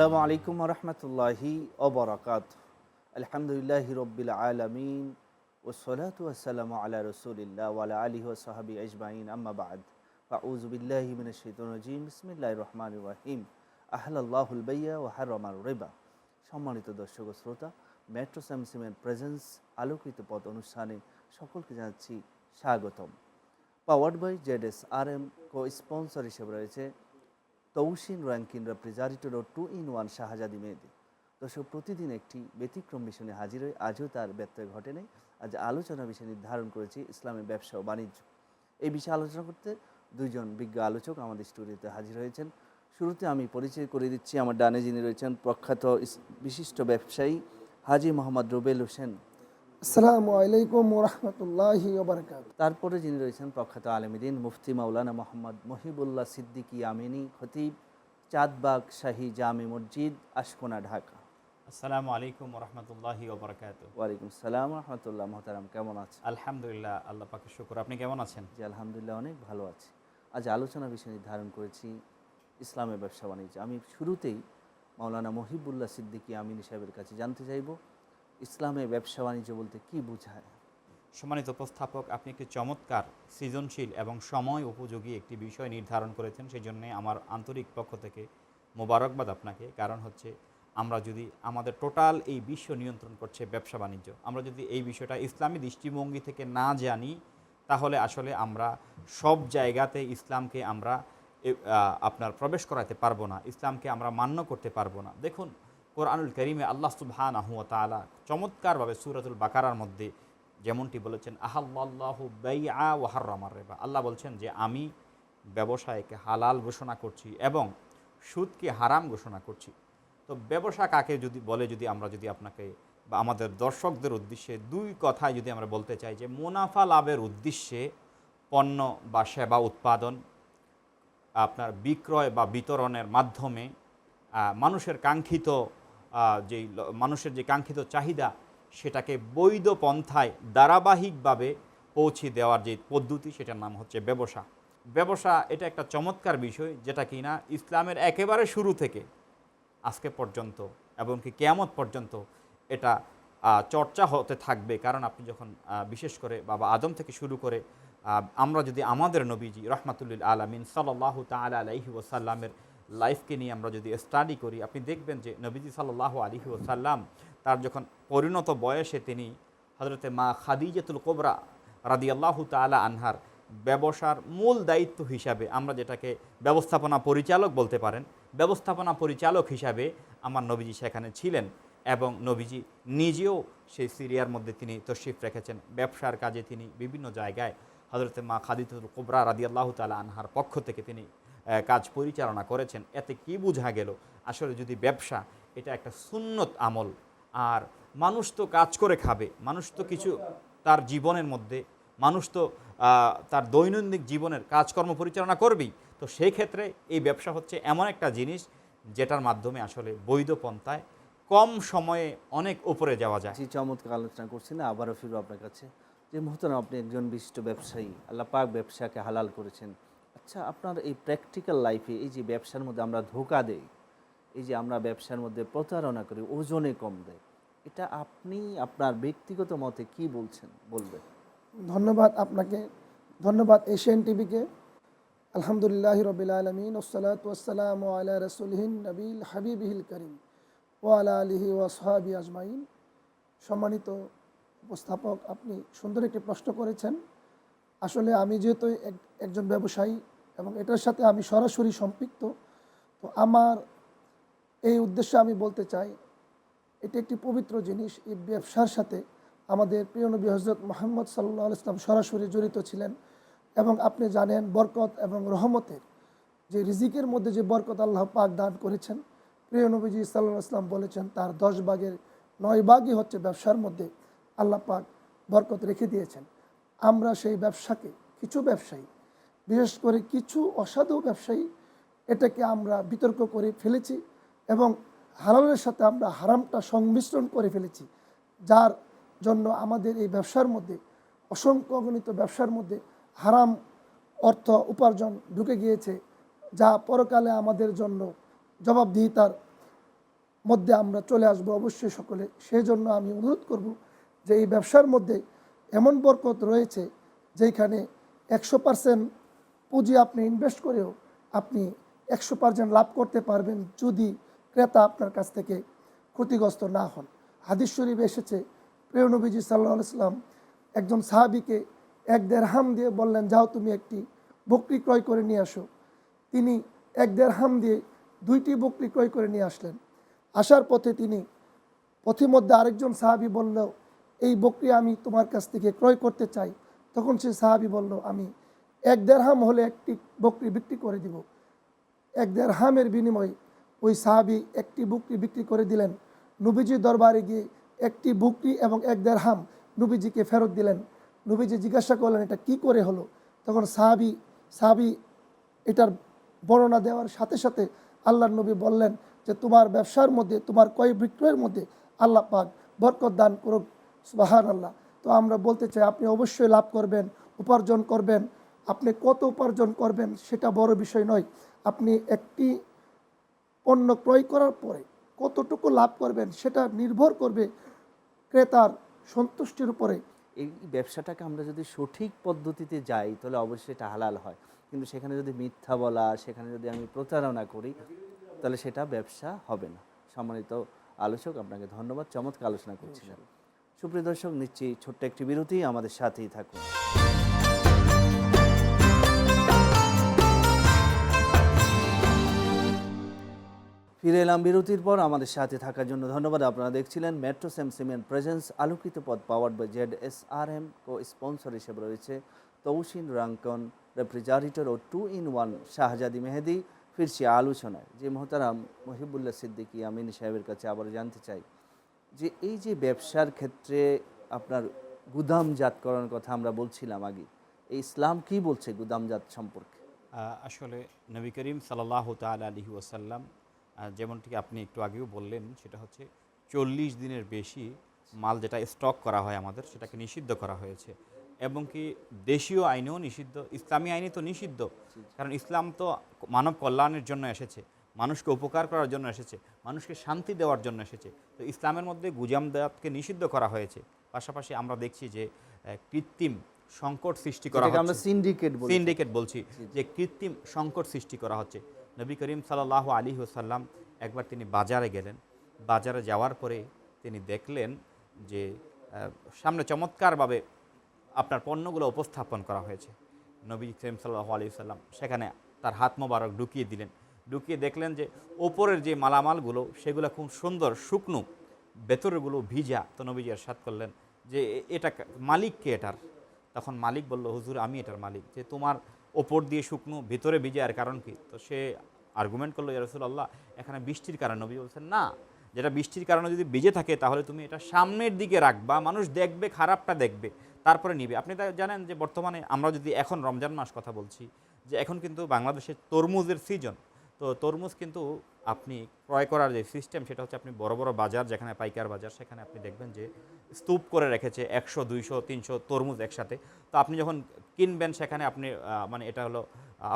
আসসালামু আলাইকুম রহমতুল্লাহি ওবরাকাত আলহামদুলিল্লাহ রব্বিল আলমিন ওসলাত ওয়াসালাম আলা রসুলিল্লাহ ওয়ালা আলী ও সাহাবি আজমাইন। আম্মাবাদ ফাউজবিল্লাহিমিন শৈতনজিম বিসমিল্লাহ রহমান রাহিম। আহলাল্লাহুল বাইয়া ও হারমার রেবা। সম্মানিত দর্শক শ্রোতা, মেট্রো স্যামসিমের প্রেজেন্স আলোকিত পথ অনুষ্ঠানে সকলকে জানাচ্ছি স্বাগতম। Powered by Z S R M co sponsor হিসেবে রয়েছে তৌসিন র্যাঙ্কিন refrigerator O two in one Shahzadi Mehedi. দর্শক, প্রতিদিন একটি ব্যতিক্রম মিশনে হাজির হয়ে আজও তার ব্যত্যয় ঘটেনি আজ আলোচনা বিষয় নির্ধারণ করেছি ইসলামের ব্যবসা ও বাণিজ্য। এই বিষয়ে আলোচনা করতে দুইজন বিজ্ঞ আলোচক আমাদের স্টুডিওতে হাজির হয়েছেন। শুরুতে আমি পরিচয় করে দিচ্ছি আমার ডানে যিনি রয়েছেন প্রখ্যাত বিশিষ্ট ব্যবসায়ী হাজি মোহাম্মদ রুবেল হোসেন। আসসালামু আলাইকুম তারপরে যিনি রয়েছেন প্রখ্যাত আলমদিন মুফতি মাওলানা মোহাম্মদ মহিবুল্লাহ সিদ্দিকী আমিনী খতিব চাঁদবাগ শাহী জামি মসজিদ আশকোনা ঢাকা। আসসালামু আলাইকুম রহমতুল্লাহি ওবরাকাত। ওয়ালাইকুম সালাম রহমতুল্লাহ মহতারাম কেমন আছেন? আলহামদুলিল্লাহ আল্লাহ পাকের শুকুর। আপনি কেমন আছেন? জি আলহামদুলিল্লাহ অনেক ভালো আছি। আজ আলোচনা বিষয় নির্ধারণ করেছি ইসলামের ব্যবসা বাণিজ্য। আমি শুরুতেই মাওলানা মহিবুল্লাহ সিদ্দিকী আমিনী সাহেবের কাছে জানতে চাইব ইসলামের ব্যবসা বাণিজ্য বলতে কি বোঝায়? সম্মানিত উপস্থাপক, আপনি একটি চমৎকার, সৃজনশীল এবং সময় উপযোগী একটি বিষয় নির্ধারণ করেছেন? সেই জন্যে আমার আন্তরিক পক্ষ থেকে মোবারকবাদ আপনাকে। কারণ হচ্ছে, আমরা যদি আমাদের টোটাল এই বিশ্ব নিয়ন্ত্রণ করছে ব্যবসা বাণিজ্য, আমরা যদি এই বিষয়টা ইসলামী দৃষ্টিভঙ্গি থেকে না জানি, তাহলে আসলে আমরা সব জায়গাতে ইসলামকে আমরা আপনার প্রবেশ করাতে পারব না, ইসলামকে আমরা মান্য করতে পারব না। দেখুন কোরআনুল করিমে আল্লাহ সুবহান আহুয়া তালা চমৎকারভাবে সুরাতুল বাকারার মধ্যে যেমনটি বলেছেন আহাল্লাহু বেইআ ওয়াহার রেবা। আল্লাহ বলছেন যে, আমি ব্যবসায়কে হালাল ঘোষণা করছি এবং সুদকে হারাম ঘোষণা করছি। তো ব্যবসা কাকে যদি বলে, যদি আমরা যদি আপনাকে বা আমাদের দর্শকদের উদ্দেশ্যে দুই কথায় যদি আমরা বলতে চাই যে, মুনাফা লাভের উদ্দেশ্যে পণ্য বা সেবা উৎপাদন, আপনার বিক্রয় বা বিতরণের মাধ্যমে মানুষের কাঙ্ক্ষিত যেই মানুষের যে কাঙ্ক্ষিত চাহিদা, সেটাকে বৈধ পন্থায় ধারাবাহিকভাবে পৌঁছে দেওয়ার যে পদ্ধতি, সেটার নাম হচ্ছে ব্যবসা। ব্যবসা, এটা একটা চমৎকার বিষয়, যেটা কিনা ইসলামের একেবারে শুরু থেকে আজকে পর্যন্ত এবং কি কেয়ামত পর্যন্ত এটা চর্চা হতে থাকবে। কারণ আপনি যখন বিশেষ করে বাবা আদম থেকে শুরু করে আমরা যদি আমাদের নবীজি রহমাতুল্লিল আলমিন সাল্লাহ তাল আলহি ওসাল্লামের লাইফকে নিয়ে আমরা যদি স্টাডি করি, আপনি দেখবেন যে নবীজি সাল্লাহ আলহি ওসাল্লাম তার যখন পরিণত বয়সে তিনি হজরতে মা খাদিজাতুল কোবরা রাদি আল্লাহ তালা আনহার ব্যবসার মূল দায়িত্ব হিসাবে আমরা যেটাকে ব্যবস্থাপনা পরিচালক বলতে পারেন, ব্যবস্থাপনা পরিচালক হিসাবে আমার নবীজি সেখানে ছিলেন এবং নবীজি নিজেও সেই সিরিয়ার মধ্যে তিনি তশরিফ রেখেছেন। ব্যবসার কাজে তিনি বিভিন্ন জায়গায় হজরতে মা খাদিতুল কোবরা রাদি আল্লাহ তালা আনহার পক্ষ থেকে তিনি কাজ পরিচালনা করেছেন। এতে কি বোঝা গেল? আসলে যদি ব্যবসা, এটা একটা সুন্নত আমল। আর মানুষ তো কাজ করে খাবে, মানুষ তো কিছু তার জীবনের মধ্যে, মানুষ তো তার দৈনন্দিন জীবনের কাজকর্ম পরিচালনা করবেই। তো সেই ক্ষেত্রে এই ব্যবসা হচ্ছে এমন একটা জিনিস, যেটার মাধ্যমে আসলে বৈধ পন্থায় কম সময়ে অনেক উপরে যাওয়া যায়। চমৎকার আলোচনা করছি না আবারও ফিরবো আপনার কাছে। যে মুহূর্তে আপনি একজন বিশিষ্ট ব্যবসায়ী, আল্লাহ পাক ব্যবসাকে হালাল করেছেন। আচ্ছা আপনার এই প্র্যাকটিক্যাল লাইফে এই যে ব্যবসার মধ্যে আমরা ধোকা দেই, এই যে আমরা ব্যবসার মধ্যে প্রতারণা করি, ওজনে কম দেয়, এটা আপনি আপনার ব্যক্তিগত মতে কি বলছেন, বলবেন? ধন্যবাদ আপনাকে, ধন্যবাদ এশিয়ান টিভিকে আলহামদুলিল্লাহ রবিল আলমিন ওসালাত ওসালাম আলা রসুলহিন নবিল হাবিবিহিল করিম ও আলা আলিহি ওয়াসহাবি আজমাইন। সম্মানিত উপস্থাপক, আপনি সুন্দর একটি প্রশ্ন করেছেন। আসলে আমি যেহেতু এক- একজন ব্যবসায়ী এবং এটার সাথে আমি সরাসরি সম্পৃক্ত। তো আমার এই উদ্দেশ্যে আমি বলতে চাই, এটি একটি পবিত্র জিনিস। এই ব্যবসার সাথে আমাদের প্রিয় নবী হজরত মোহাম্মদ সাল্লাহ ইসলাম সরাসরি জড়িত ছিলেন এবং আপনি জানেন বরকত এবং রহমতের যে রিজিকের মধ্যে যে বরকত আল্লাহ পাক দান করেছেন, প্রিয় নবীজি সাল্লাহ ইসলাম বলেছেন তার দশ ভাগের নয় ভাগই হচ্ছে ব্যবসার মধ্যে আল্লাহ পাক বরকত রেখে দিয়েছেন। আমরা সেই ব্যবসাকে, কিছু ব্যবসায়ী বিশেষ করে কিছু অসাধু ব্যবসায়ী এটাকে আমরা বিতর্ক করে ফেলেছি এবং হালালের সাথে আমরা হারামটা সংমিশ্রণ করে ফেলেছি, যার জন্য আমাদের এই ব্যবসার মধ্যে, অসংখ্য অগণিত ব্যবসার মধ্যে হারাম অর্থ উপার্জন ঢুকে গিয়েছে, যা পরকালে আমাদের জন্য জবাবদিহিতার মধ্যে আমরা চলে আসব অবশ্যই সকলে। সেই জন্য আমি অনুরোধ করব যে এই ব্যবসার মধ্যে এমন বরকত রয়েছে, যেখানে একশো পার্সেন্ট পুঁজি আপনি ইনভেস্ট করেও আপনি একশো পার্সেন্ট লাভ করতে পারবেন যদি ক্রেতা আপনার কাছ থেকে ক্ষতিগ্রস্ত না হন। হাদিস শরীফ এসেছে, প্রিয় নবীজি সাল্লাহ ইসলাম একজন সাহাবিকে এক দেড় হাম দিয়ে বললেন, যাও তুমি একটি বকরি ক্রয় করে নিয়ে আসো। তিনি এক দেড় হাম দিয়ে দুইটি বকরি ক্রয় করে নিয়ে আসলেন। আসার পথে তিনি পথিমধ্যে আরেকজন সাহাবি বলল, এই বকরি আমি তোমার কাছ থেকে ক্রয় করতে চাই। তখন সে সাহাবি বলল, আমি এক দেড় হাম হলে একটি বকরি বিক্রি করে দিব। এক দেড় হামের বিনিময়ে ওই সাহাবি একটি বুকরি বিক্রি করে দিলেন। নবীজি দরবারে গিয়ে একটি বুকরি এবং এক দেড় হাম নবীজিকে ফেরত দিলেন। নবীজি জিজ্ঞাসা করলেন, এটা কি করে হলো? তখন সাহাবি সাহাবি এটার বর্ণনা দেওয়ার সাথে সাথে আল্লাহর নবী বললেন যে, তোমার ব্যবসার মধ্যে, তোমার ক্রয় বিক্রয়ের মধ্যে আল্লাহ পাক বরকত দান করুক। সুবাহান আল্লাহ তো আমরা বলতে চাই, আপনি অবশ্যই লাভ করবেন, উপার্জন করবেন। আপনি কত উপার্জন করবেন সেটা বড় বিষয় নয়। আপনি একটি পণ্য ক্রয় করার পরে কতটুকু লাভ করবেন সেটা নির্ভর করবে ক্রেতার সন্তুষ্টির উপরে। এই ব্যবসাটাকে আমরা যদি সঠিক পদ্ধতিতে যাই তাহলে অবশ্যই এটা হালাল হয়। কিন্তু সেখানে যদি মিথ্যা বলা সেখানে যদি আমি প্রতারণা করি তাহলে সেটা ব্যবসা হবে না। সম্মানিত আলোচক আপনাকে ধন্যবাদ। চমৎকার আলোচনা করছিলেন। সুপ্রিয় দর্শক নিচ্ছি ছোট্ট একটি বিরতি আমাদের সাথেই থাকুন। ফিরে এলাম বিরতির পর আমাদের সাথে থাকার জন্য। ধন্যবাদ। আপনারা দেখছিলেন মেট্রো সেম সিমেন্ট প্রেজেন্স আলোকিত পথ power by Z S R M co sponsor হিসেবে রয়েছে তৌসিন রাঙ্কন refrigerator O two in one Shahzadi Mehedi. ফিরছি আলোচনায়। যে মোহতারাম মহিবুল্লাহ সিদ্দিকী আমিনী সাহেবের কাছে আবার জানতে চাই যে এই যে ব্যবসার ক্ষেত্রে আপনার গুদামজাতকরণ কথা আমরা বলছিলাম আগে এই ইসলাম কি বলছে গুদামজাত সম্পর্কে? আসলে নবী করিম সাল্লাহ তাল আহ, যেমনটি আপনি একটু আগেও বললেন সেটা হচ্ছে চল্লিশ দিনের বেশি মাল যেটা স্টক করা হয় আমাদের সেটাকে নিষিদ্ধ করা হয়েছে। এবং কি দেশীয় আইনেও নিষিদ্ধ ইসলামী আইনে তো নিষিদ্ধ। কারণ ইসলাম তো মানব কল্যাণের জন্য এসেছে মানুষকে উপকার করার জন্য এসেছে মানুষকে শান্তি দেওয়ার জন্য এসেছে। তো ইসলামের মধ্যে গুজামদাতকে নিষিদ্ধ করা হয়েছে। পাশাপাশি আমরা দেখছি যে কৃত্রিম সংকট সৃষ্টি করা আমরা হচ্ছে। সিন্ডিকেট সিন্ডিকেট বলছি যে কৃত্রিম সংকট সৃষ্টি করা হচ্ছে। নবী করিম সাল্লাহ আলী সাল্লাম একবার তিনি বাজারে গেলেন। বাজারে যাওয়ার পরে তিনি দেখলেন যে সামনে চমৎকারভাবে আপনার পণ্যগুলো উপস্থাপন করা হয়েছে। নবী করিম সাল্লাহ আলী সাল্লাম সেখানে তার হাত মোবারক ঢুকিয়ে দিলেন। ঢুকিয়ে দেখলেন যে, ওপরের যে মালামালগুলো, সেগুলো খুব সুন্দর শুকনো ভেতরেরগুলো ভিজা। তো নবীজি সাত করলেন যে, এটা কা- মালিক কে এটার? তখন মালিক বলল, হুজুর, আমি এটার মালিক। যে তোমার ওপর দিয়ে শুকনো, ভিতরে ভিজে আর কারণ কি? তো সে আর্গুমেন্ট করল ইয়ারসুল আল্লাহ এখানে বৃষ্টির কারণে। নবী বলছেন, না, যেটা বৃষ্টির কারণে যদি বেজে থাকে, তাহলে তুমি এটা সামনের দিকে রাখবা। মানুষ দেখবে, খারাপটা দেখবে, তারপরে নিবে। আপনি তা জানেন যে বর্তমানে আমরা যদি এখন রমজান মাস কথা বলছি, যে এখন কিন্তু বাংলাদেশে তরমুজের সিজন তো তরমুজ কিন্তু আপনি ক্রয় করার যে সিস্টেম সেটা হচ্ছে আপনি বড় বড় বাজার, যেখানে পাইকার বাজার, সেখানে আপনি দেখবেন যে স্তূপ করে রেখেছে একশো, দুইশো, তিনশো তরমুজ একসাথে। তো আপনি যখন কিনবেন, সেখানে আপনি মানে এটা হলো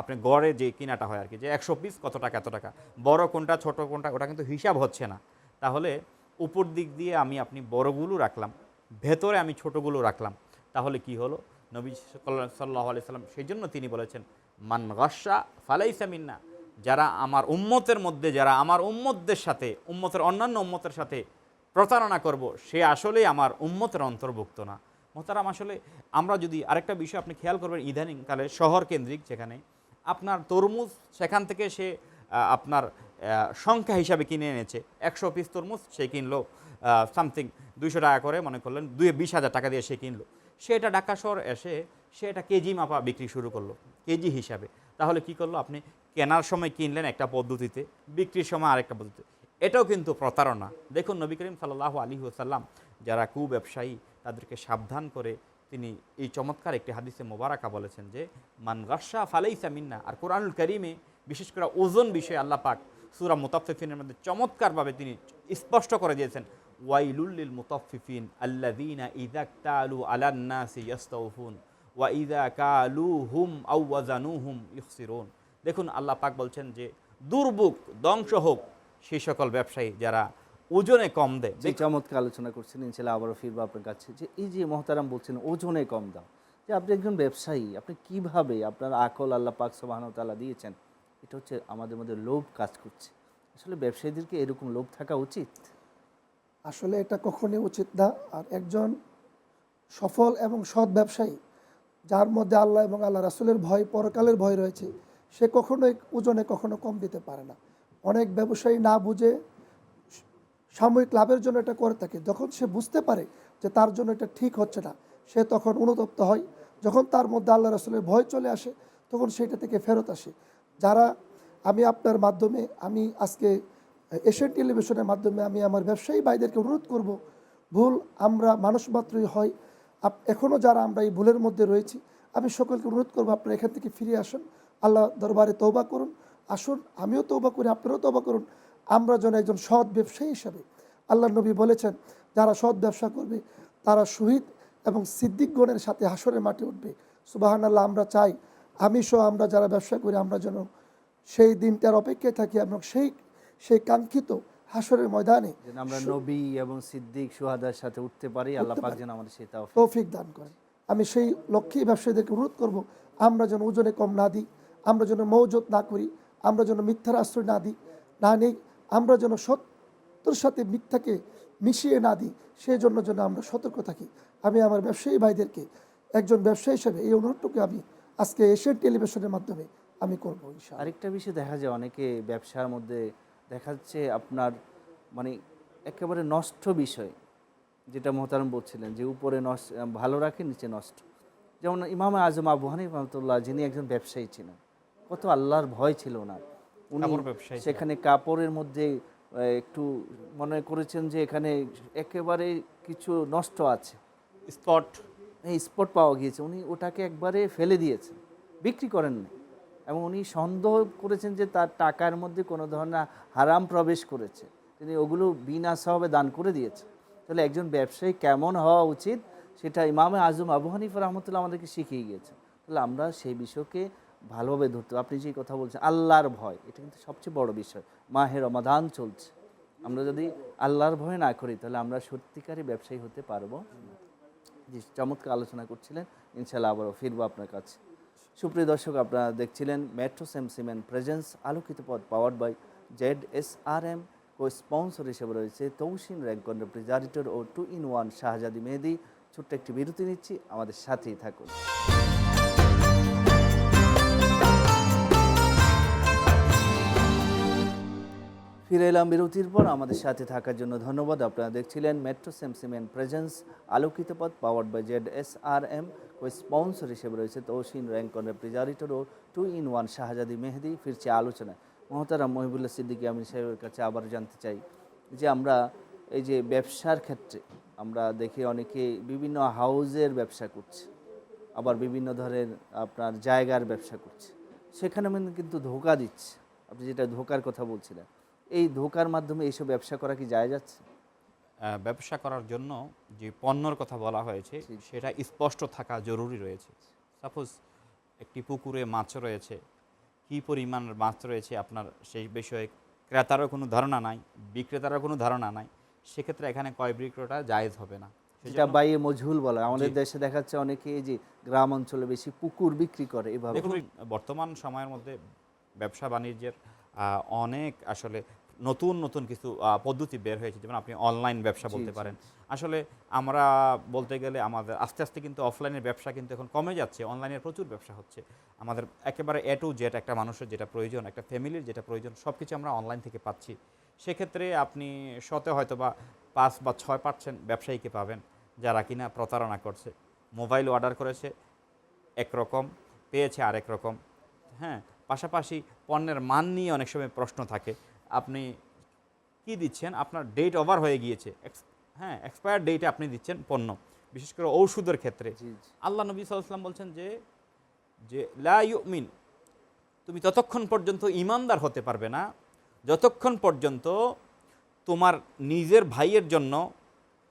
আপনি গড়ে যে কিনাটা হয় আর কি, যে একশো পিস কত টাকা, এত টাকা, বড় কোনটা, ছোট কোনটা, ওটা কিন্তু হিসাব হচ্ছে না। তাহলে উপর দিক দিয়ে আমি আপনি বড়গুলো রাখলাম, ভেতরে আমি ছোটগুলো রাখলাম, তাহলে কি হলো? নবী সাল্লাহ আলি সাল্লাম সেই জন্য তিনি বলেছেন, মান গসা ফালাইসা মিন্না যারা আমার উম্মতের মধ্যে, যারা আমার উম্মতদের সাথে, উম্মতের অন্যান্য উম্মতের সাথে প্রতারণা করব, সে আসলেই আমার উম্মতের অন্তর্ভুক্ত না। মোহতারাম, আসলে আমরা যদি আরেকটা বিষয় আপনি খেয়াল করবেন ইদানিংকালে শহর কেন্দ্রিক যেখানে আপনার তরমুজ সেখান থেকে সে আপনার সংখ্যা হিসাবে কিনে এনেছে। একশো পিস তরমুজ সে কিনলো সামথিং দুইশো টাকা করে মনে করলেন, দুই, বিশ হাজার টাকা দিয়ে সে কিনলো। সে এটা শহর এসে সে এটা কেজি মাপা বিক্রি শুরু করল, কেজি হিসাবে। তাহলে কি করল আপনি? কেনার সময় কিনলেন একটা পদ্ধতিতে, বিক্রির সময় আরেকটা পদ্ধতিতে। এটাও কিন্তু প্রতারণা। দেখুন নবী করিম সাল্লাহ আলী সাল্লাম যারা কু ব্যবসায়ী তাদেরকে সাবধান করে তিনি এই চমৎকার একটি হাদিসে মোবারকা বলেছেন যে, মান গাসা ফালাইসা মিন্না। আর কোরআনুল করিমে বিশেষ করে ওজন বিষয়ে আল্লাহ পাক সুরা মুতাফিফিনের মধ্যে চমৎকারভাবে তিনি স্পষ্ট করে দিয়েছেন ওয়াইলুল্লিল মুতাফিফিন আল্লাযীনা ইযা তালু আলান নাসি ইয়াস্তাউফুন ওয়া ইযা কালুহুম আও ওয়াজানুহুম ইখসিরুন। দেখুন, আল্লাহ পাক বলছেন যে, দুর্ভোগ, ধ্বংস হোক সেই সকল ব্যবসায়ী যারা ওজনে কম দেয়। যে চমৎকার আলোচনা করছেন ইনশাল্লাহ আবারও ফিরবো আপনার কাছে যে এই যে মহতারাম বলছেন ওজনে কম দাও। যে আপনি একজন ব্যবসায়ী আপনি কীভাবে আপনার আকল আল্লাহ পাক তালা দিয়েছেন এটা হচ্ছে আমাদের মধ্যে লোভ কাজ করছে। আসলে ব্যবসায়ীদেরকে এরকম লোভ থাকা উচিত? আসলে এটা কখনই উচিত না। আর একজন সফল এবং সৎ ব্যবসায়ী যার মধ্যে আল্লাহ এবং আল্লাহ রাসুলের ভয় পরকালের ভয় রয়েছে সে কখনোই ওজনে কখনো কম দিতে পারে না। অনেক ব্যবসায়ী না বুঝে সাময়িক লাভের জন্য এটা করে থাকে। যখন সে বুঝতে পারে যে তার জন্য এটা ঠিক হচ্ছে না, সে তখন অনুতপ্ত হয়। যখন তার মধ্যে আল্লাহ রাসুলের ভয় চলে আসে, তখন সেটা থেকে ফেরত আসে। যারা আমি আপনার মাধ্যমে, আমি আজকে এশিয়ান টেলিভিশনের মাধ্যমে আমি আমার ব্যবসায়ী ভাইদেরকে অনুরোধ করব, ভুল আমরা মানুষ মাত্রই হয়। এখনও যারা আমরা এই ভুলের মধ্যে রয়েছি, আমি সকলকে অনুরোধ করব আপনারা এখান থেকে ফিরে আসুন। আল্লাহ দরবারে তৌবা করুন। আসুন, আমিও তৌবা করি, আপনারাও তৌবা করুন। আমরা যেন একজন সৎ ব্যবসায়ী হিসাবে আল্লাহ নবী বলেছেন যারা সৎ ব্যবসা করবে তারা শহীদ এবং সিদ্দিকগণের সাথে হাসরের মাঠে উঠবে। সুবাহান আল্লাহ আমরা চাই আমি সহ আমরা যারা ব্যবসা করি আমরা যেন সেই দিনটার অপেক্ষায় থাকি এবং সেই সেই কাঙ্ক্ষিত হাসরের ময়দানে আমরা নবী এবং সিদ্দিক সুহাদার সাথে উঠতে পারি। আল্লাহ পাক যেন আমাদের সেই তৌফিক দান করেন। আমি সেই লক্ষ্যেই ব্যবসায়ীদেরকে অনুরোধ করব আমরা যেন ওজনে কম না দিই আমরা যেন মৌজত না করি আমরা যেন মিথ্যার আশ্রয় না দিই না নেই আমরা যেন সত্যর সাথে মিথ্যাকে মিশিয়ে না দিই সেই জন্য যেন আমরা সতর্ক থাকি। আমি আমার ব্যবসায়ী ভাইদেরকে, একজন ব্যবসায়ী হিসেবে এই অনুরোধটুকু আমি আজকে এশিয়ান টেলিভিশনের মাধ্যমে আমি করব আরেকটা বিষয় দেখা যায়, অনেকে ব্যবসার মধ্যে দেখা যাচ্ছে আপনার মানে একেবারে নষ্ট বিষয়, যেটা মোহতারাম বলছিলেন, যে উপরে নষ্ট, ভালো রাখে, নিচে নষ্ট। যেমন ইমাম আজম আবু হানিফ রহমতুল্লাহ, যিনি একজন ব্যবসায়ী ছিলেন, কত আল্লাহর ভয় ছিল না উনি সেখানে কাপড়ের মধ্যে একটু মনে করেছেন যে এখানে একেবারে কিছু নষ্ট আছে। স্পট। এই স্পট পাওয়া গিয়েছে। উনি ওটাকে একবারে ফেলে দিয়েছেন। বিক্রি করেন না এবং উনি সন্দেহ করেছেন যে তার টাকার মধ্যে কোনো ধরনের হারাম প্রবেশ করেছে। তিনি ওগুলো বিনা সবে দান করে দিয়েছে তাহলে একজন ব্যবসায়ী কেমন হওয়া উচিত? সেটা ইমামে আজম আবু হানিফ রহমতুল্লাহ আমাদেরকে শিখিয়ে গিয়েছে তাহলে আমরা সেই বিষয়কে ভালোভাবে ধরতে। আপনি যে কথা বলছেন, আল্লাহর ভয়, এটা কিন্তু সবচেয়ে বড় বিষয়। মাহের রমাদান চলছে। আমরা যদি আল্লাহর ভয় না করি, তাহলে আমরা সত্যিকারই ব্যবসায়ী হতে পারব যে চমৎকার আলোচনা করছিলেন। ইনশাল্লাহ আবারও ফিরবো আপনার কাছে। সুপ্রিয় দর্শক, আপনারা দেখছিলেন মেট্রো সেম সিমেন্ট প্রেজেন্স আলোকিত পথ powered by Z S R M co sponsor হিসেবে রয়েছে তৌসিন Rancon refrigerator O two in one Shahzadi Mehedi. ছোট্ট একটি বিরতি নিচ্ছি, আমাদের সাথেই থাকুন। ফিরে এলাম বিরতির পর আমাদের সাথে থাকার জন্য ধন্যবাদ। আপনারা দেখছিলেন মেট্রো সেম সিমেন্ট প্রেজেন্স আলোকিত পথ powered by Z S R M O sponsor হিসেবে রয়েছে তৌসিন Rancon refrigerator O two in one Shahzadi Mehedi. ফিরছে আলোচনায়। মহতারাম মহিবুল্লাহ সিদ্দিকী, আমির সাহেবের কাছে আবার জানতে চাই যে আমরা এই যে ব্যবসার ক্ষেত্রে আমরা দেখি অনেকে বিভিন্ন হাউজের ব্যবসা করছে, আবার বিভিন্ন ধরনের আপনার জায়গার ব্যবসা করছে। সেখানে কিন্তু ধোকা দিচ্ছে। আপনি যেটা ধোকার কথা বলছিলেন এই ধোকার মাধ্যমে এইসব ব্যবসা করা কি যায় যাচ্ছে? ব্যবসা করার জন্য যে পণ্যর কথা বলা হয়েছে সেটা স্পষ্ট থাকা জরুরি রয়েছে। সাপোজ একটি পুকুরে মাছ রয়েছে কী পরিমাণের মাছ রয়েছে আপনার সেই বিষয়ে ক্রেতারও কোনো ধারণা নাই বিক্রেতারও কোনো ধারণা নাই সেক্ষেত্রে এখানে ক্রয় বিক্রয়টা জায়েজ হবে না। যেটা বাইয়ে মজহুল বলা। আমাদের দেশে দেখা যাচ্ছে অনেকে এই যে গ্রাম অঞ্চলে বেশি পুকুর বিক্রি করে এভাবে। বর্তমান সময়ের মধ্যে ব্যবসা বাণিজ্যের অনেক আসলে নতুন নতুন কিছু পদ্ধতি বের হয়েছে। যেমন আপনি অনলাইন ব্যবসা বলতে পারেন। আসলে আমরা বলতে গেলে আমাদের আস্তে আস্তে কিন্তু অফলাইনের ব্যবসা কিন্তু এখন কমে যাচ্ছে। অনলাইনের প্রচুর ব্যবসা হচ্ছে। আমাদের একেবারে এ টু জেড একটা মানুষের যেটা প্রয়োজন একটা ফ্যামিলির যেটা প্রয়োজন সব কিছু আমরা অনলাইন থেকে পাচ্ছি। সেক্ষেত্রে আপনি শতে হয়তো বা পাঁচ বা ছয় পার্সেন্ট ব্যবসায়ীকে পাবেন যারা কিনা প্রতারণা করছে। মোবাইল অর্ডার করেছে একরকম পেয়েছে আরেক রকম। হ্যাঁ পাশাপাশি পণ্যের মান নিয়ে অনেক সময় প্রশ্ন থাকে। আপনি কি দিচ্ছেন? আপনার ডেট ওভার হয়ে গিয়েছে। এক্স- হ্যাঁ এক্সপায়ার ডেটে আপনি দিচ্ছেন পণ্য। বিশেষ করে ঔষধের ক্ষেত্রে। আল্লাহ নবী সাল্লাম বলছেন যে যে লা ইউমিন তুমি ততক্ষণ পর্যন্ত ইমানদার হতে পারবে না। যতক্ষণ পর্যন্ত তোমার নিজের ভাইয়ের জন্য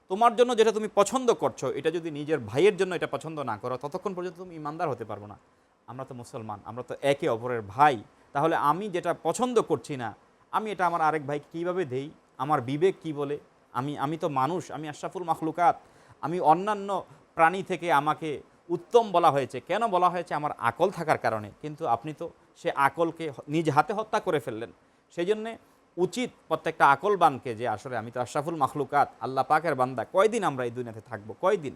তোমার জন্য যেটা তুমি পছন্দ করছ এটা যদি নিজের ভাইয়ের জন্য এটা পছন্দ না করো ততক্ষণ পর্যন্ত তুমি ইমানদার হতে পারব না। আমরা তো মুসলমান, আমরা তো একে অপরের ভাই, তাহলে আমি যেটা পছন্দ করছি না, আমি এটা আমার আরেক ভাইকে কীভাবে দেই? আমার বিবেক কি বলে? আমি আমি তো মানুষ, আমি আশরাফুল মাখলুকাত, আমি অন্যান্য প্রাণী থেকে আমাকে উত্তম বলা হয়েছে। কেন বলা হয়েছে? আমার আকল থাকার কারণে। কিন্তু আপনি তো সে আকলকে নিজ হাতে হত্যা করে ফেললেন। সেই জন্যে উচিত প্রত্যেকটা আকলবানকে যে আসলে আমি তো আশরাফুল মাখলুকাত, আল্লাহ পাকের বান্দা, কয়দিন আমরা এই দুনিয়াতে থাকব? কয়দিন?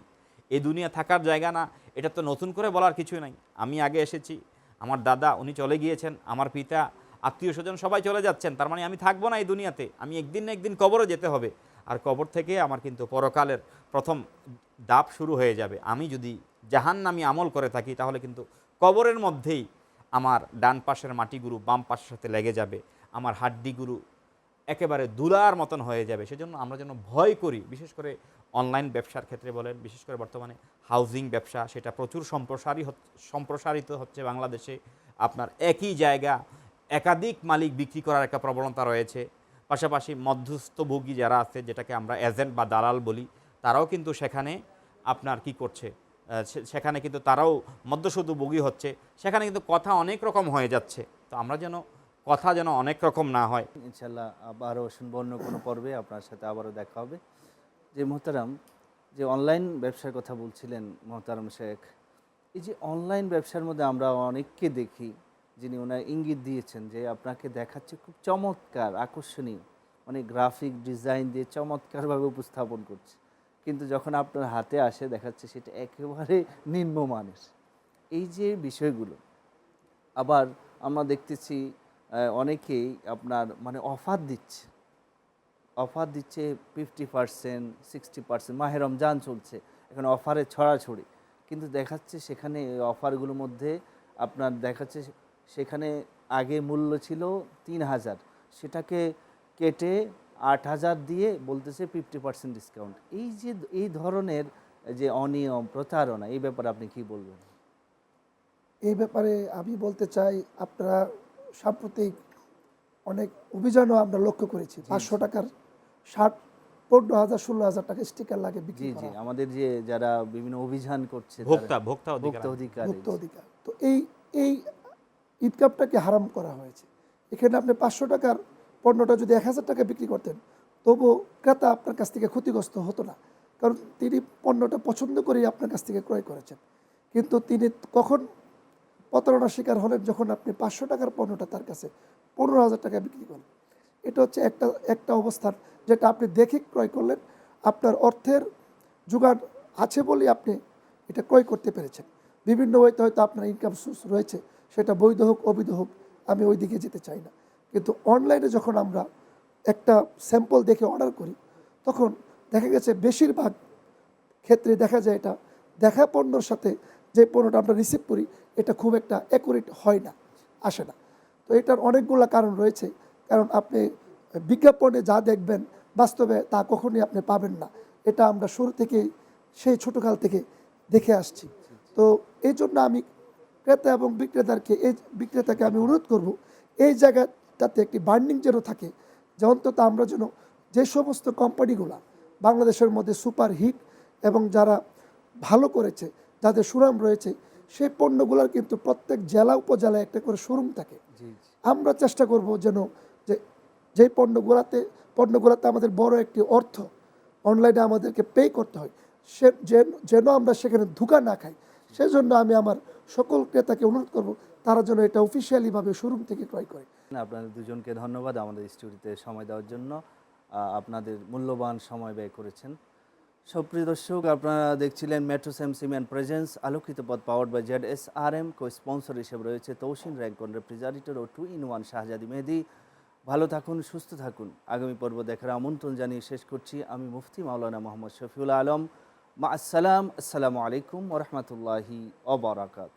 এই দুনিয়া থাকার জায়গা না, এটা তো নতুন করে বলার কিছুই নাই। আমি আগে এসেছি, আমার দাদা উনি চলে গিয়েছেন, আমার পিতা, আত্মীয় স্বজন সবাই চলে যাচ্ছেন, তার মানে আমি থাকব না এই দুনিয়াতে, আমি একদিন না একদিন কবরও যেতে হবে। আর কবর থেকে আমার কিন্তু পরকালের প্রথম দাপ শুরু হয়ে যাবে। আমি যদি জাহান্নামি আমল করে থাকি, তাহলে কিন্তু কবরের মধ্যেই আমার ডান পাশের মাটিগুরু বাম পাশের সাথে লেগে যাবে, আমার হাড্ডিগুরু একেবারে দুলার মতন হয়ে যাবে। সেজন্য আমরা যেন ভয় করি, বিশেষ করে অনলাইন ব্যবসার ক্ষেত্রে বলেন, বিশেষ করে বর্তমানে হাউজিং ব্যবসা, সেটা প্রচুর সম্প্রসারী সম্প্রসারিত হচ্ছে বাংলাদেশে। আপনার একই জায়গা, একাধিক মালিক বিক্রি করার একটা প্রবণতা রয়েছে। পাশাপাশি মধ্যস্থভোগী যারা আছে, যেটাকে আমরা এজেন্ট বা দালাল বলি, তারাও কিন্তু সেখানে আপনার কি করছে সেখানে কিন্তু তারাও মধ্যস্থভোগী হচ্ছে। সেখানে কিন্তু কথা অনেক রকম হয়ে যাচ্ছে। তো আমরা যেন, কথা যেন অনেক রকম না হয়। ইনশাল্লাহ আবারও শুনব অন্য কোনো পর্বে। আপনার সাথে আবারও দেখা হবে। যে মোহতারাম, যে অনলাইন ব্যবসার কথা বলছিলেন মোহতারাম শেখ, এই যে অনলাইন ব্যবসার মধ্যে আমরা অনেককে দেখি যিনি ওনার ইঙ্গিত দিয়েছেন যে আপনাকে দেখাচ্ছে খুব চমৎকার, আকর্ষণীয়, অনেক গ্রাফিক ডিজাইন দিয়ে চমৎকারভাবে উপস্থাপন করছে। কিন্তু যখন আপনার হাতে আসে দেখাচ্ছে সেটা একেবারে নিম্ন নিম্নমানের এই যে বিষয়গুলো, আবার আমরা দেখতেছি অনেকেই আপনার মানে অফার দিচ্ছে। অফার দিচ্ছে ফিফটি পার্সেন্ট সিক্সটি পার্সেন্ট মাহে রমজান চলছে এখন অফারে ছড়াছড়ি। কিন্তু দেখাচ্ছে সেখানে অফারগুলোর মধ্যে আপনার দেখাচ্ছে সেখানে আগে মূল্য ছিল তিন হাজার সেটাকে কেটে আট হাজার দিয়ে বলতেছে ফিফটি পার্সেন্ট ডিসকাউন্ট এই যে এই ধরনের যে অনিয়ম প্রতারণা এই ব্যাপারে আপনি কি বলবেন? এই ব্যাপারে আমি বলতে চাই আপনারা সাম্প্রতিক অনেক অভিযানও আমরা লক্ষ্য করেছি পাঁচশো টাকার ষাট পনেরো হাজার ষোলো হাজার টাকা স্টিকার লাগে বিক্রি জি আমাদের যে যারা বিভিন্ন অভিযান করছে তারা- ভোক্তা ভোক্তা অধিকার ভোক্তা অধিকার তো এই এই ইনকামটাকে হারাম করা হয়েছে। এখানে আপনি পাঁচশো টাকার পণ্যটা যদি এক হাজার টাকা বিক্রি করতেন তবু ক্রেতা আপনার কাছ থেকে ক্ষতিগ্রস্ত হতো না। কারণ তিনি পণ্যটা পছন্দ করেই আপনার কাছ থেকে ক্রয় করেছেন। কিন্তু তিনি কখন প্রতারণার শিকার হলেন যখন আপনি পাঁচশো টাকার পণ্যটা তার কাছে পনেরো হাজার টাকা বিক্রি করেন এটা হচ্ছে একটা একটা অবস্থান। যেটা আপনি দেখে ক্রয় করলেন, আপনার অর্থের যোগান আছে বলেই আপনি এটা ক্রয় করতে পেরেছেন। বিভিন্ন ওয়েতে হয়তো আপনার ইনকাম সোর্স রয়েছে, সেটা বৈধ হোক, অবৈধ হোক, আমি ওই দিকে যেতে চাই না। কিন্তু অনলাইনে যখন আমরা একটা স্যাম্পল দেখে অর্ডার করি, তখন দেখা গেছে বেশিরভাগ ক্ষেত্রে দেখা যায় এটা দেখা পণ্যর সাথে যে পণ্যটা আমরা রিসিভ করি, এটা খুব একটা অ্যাকুরেট হয় না, আসে না। তো এটার অনেকগুলো কারণ রয়েছে। কারণ আপনি বিজ্ঞাপনে যা দেখবেন বাস্তবে তা কখনোই আপনি পাবেন না। এটা আমরা শুরু থেকেই সেই ছোটোকাল থেকে দেখে আসছি। তো এই জন্য আমি ক্রেতা এবং বিক্রেতারকে এই বিক্রেতাকে আমি অনুরোধ করব এই জায়গাটাতে একটি বার্নিং যেন থাকে যে অন্তত আমরা যেন যে সমস্ত কোম্পানিগুলা বাংলাদেশের মধ্যে সুপার হিট এবং যারা ভালো করেছে যাদের সুনাম রয়েছে সেই পণ্যগুলোর কিন্তু প্রত্যেক জেলা উপজেলায় একটা করে শোরুম থাকে। আমরা চেষ্টা করব যেন যেই পণ্যগুলোতে পণ্যগুলোতে আমাদের বড় একটি অর্থ অনলাইনে আমাদেরকে পে করতে হয়। সে যেন- আমরা সেখানে ধোকা না খাই। সেজন্য আমি আমার সকল ক্রেতাকে অনুরোধ করব, তারা যেন এটা অফিসিয়ালিভাবে শোরুম থেকে ক্রয় করে। আপনাদের দুজনকে ধন্যবাদ আমাদের স্টুডিওতে সময় দেওয়ার জন্য। আপনাদের মূল্যবান সময় ব্যয় করেছেন। সুপ্রিয় দর্শক, আপনারা দেখছিলেন মেট্রো সেম সিমেন্ট প্রেজেন্স আলোকিত পথ powered by Z S R M co sponsor হিসেবে রয়েছে তৌসিন Rancon refrigerator O two in one Shahzadi Mehedi. ভালো থাকুন, সুস্থ থাকুন। আগামী পর্ব দেখার আমন্ত্রণ জানিয়ে শেষ করছি। আমি মুফতি মাওলানা মোহাম্মদ শফিউল আলম। মা আসসালাম। আসসালামু আলাইকুম ওরহমতুল্লাহি অবরাকাত